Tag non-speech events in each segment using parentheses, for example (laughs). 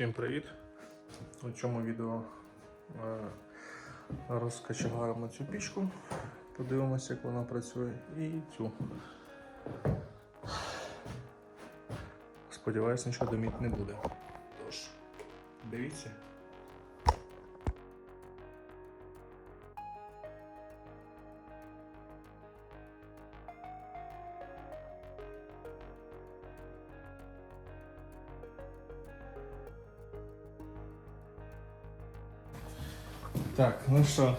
Всім привіт! У цьому відео е, цю пічку, подивимося, як вона працює, і цю. Сподіваюсь, нічого доміт не буде. Тож, дивіться. Так, ну що,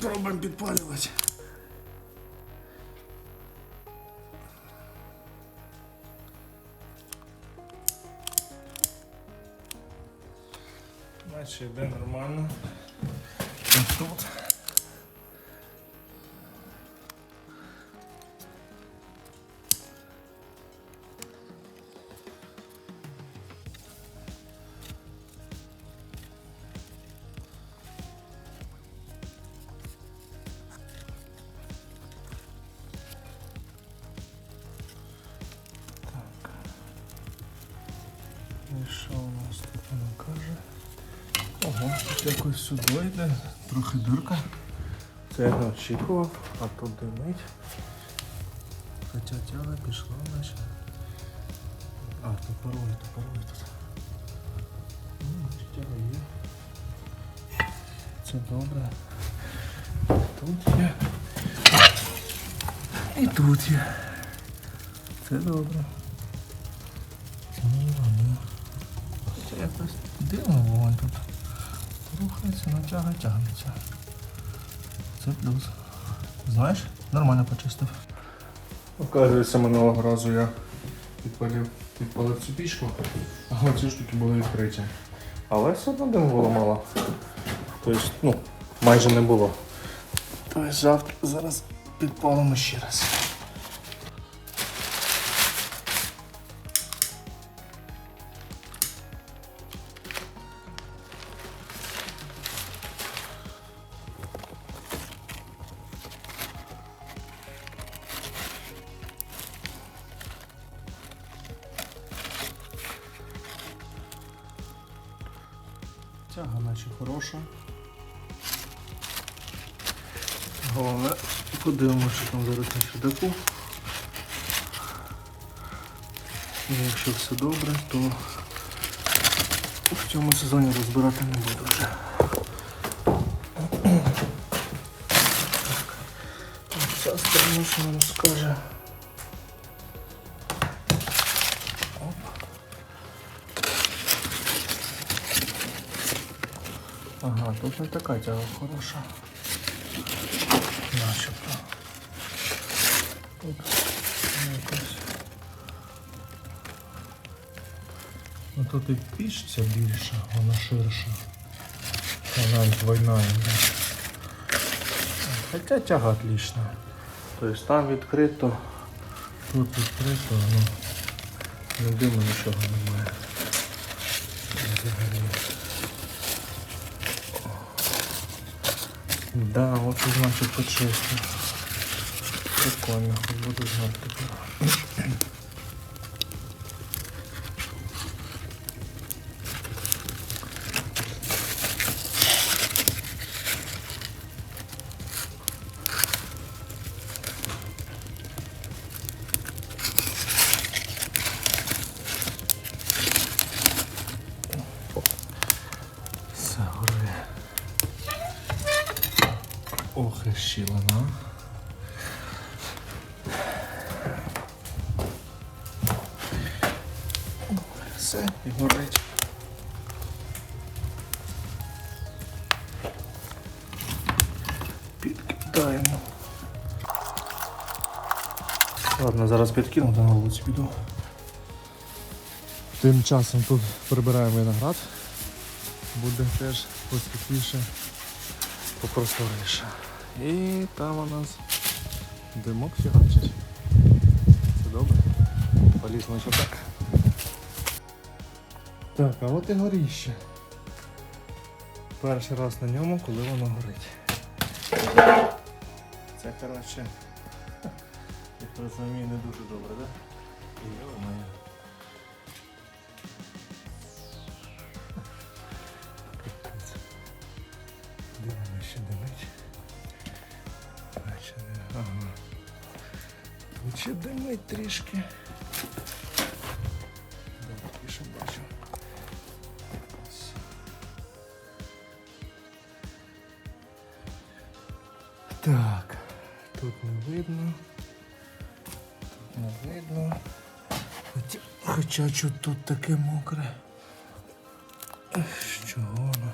пробуємо підпалювати. Наче йде нормально. Тут. Що у нас тут вона каже? Ого, тут якось сюди йде, трохи дирка. Це я не очікував, а тут димить. Хоча тяга пішла наче. А, тут парує, тут. Ну, тяга є. Це добре. Тут є. І тут є. Це добре. Ну. Хоча якось дивно вогонь тут. Рухається, натяга тягнеться. Це плюс. Знаєш, нормально почистив. Оказується, минулого разу я підпалив, підпалив цю пічку, а оці штуки були відкриті. Але все одно диму було мало. Тобто, ну, майже не було. Тобто завтра зараз підпалимо ще раз. Тяга наче хороша. Головне, подивимося, що там зараз на чердаку. І якщо все добре, то в цьому сезоні розбирати не буду вже. Так, сторона, що нам скаже. Тут не така тяга хороша. Начебто. Тут якось. Ну тут і пішця більша, вона ширша. Вона двойна йде. Хоча тяга отлична. Тобто там відкрито, тут відкрито, ну не диму нічого немає. Взагалі. Да, от і значить почистив. Прикольно, буду знати Ох, і щілина. Все, і горить. Підкидаємо. Ладно, зараз підкину, та на вулицю піду. Тим часом тут прибираємо виноград. Буде теж посвітліше, попросторише. І там у нас димок фігачить. Це добре. Поліз на так. Так, а от і горіще. Перший раз на ньому, коли воно горить. Це коротше. (laughs) Я розумію, не дуже добре, так? Да? Йо-моє. Ага. Тут ще димить трішки. Що бачу. Так, тут не видно. Тут не видно. Хоча, що тут таке мокре. Що воно?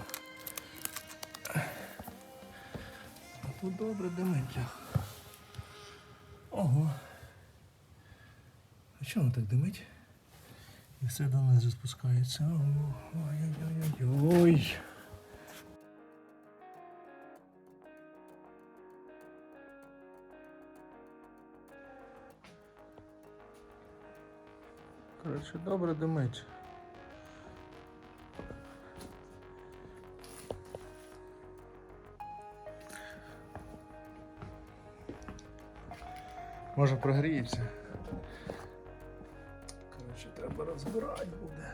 Тут добре димить. Ого. А чому так димить? І все донизу спускається. О, Ой-ой-ой-ой. Коротше, добре димить. Може прогріється. Треба розбирати буде.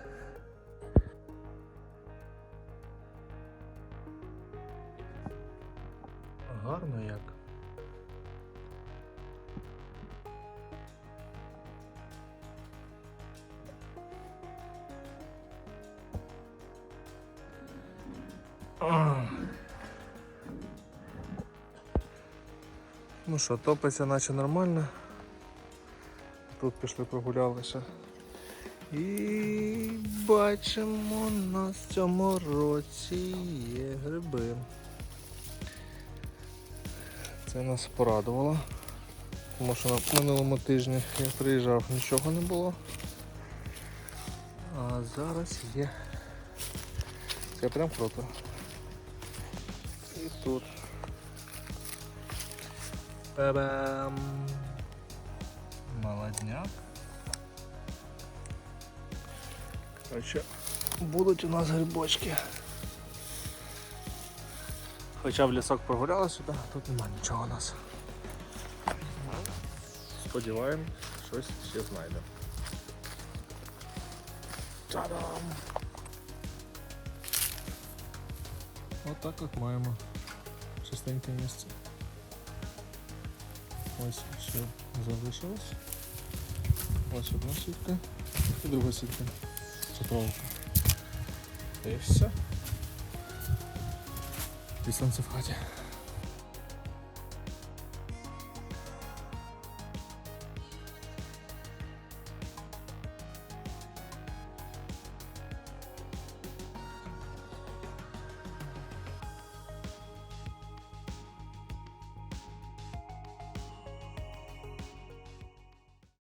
Гарно як. Ну що, топиться наче нормально. Тут пішли прогулялися. І бачимо, на цьому році є гриби. Це нас порадувало. Тому що на минулому тижні я приїжджав, нічого не було. А зараз є. Це прям круто. І тут. Ба-бам! Молодняк. Короче, будуть у нас грибочки. Хоча в лісок прогуляли сюди, тут нема нічого у нас. Сподіваємось, щось ще знайдемо. Та-дам! Отак от маємо чистеньке місце. Ось все залишилось. Ось одна сітка і друга сітка. Це проволока. І все. І сонце в хаті.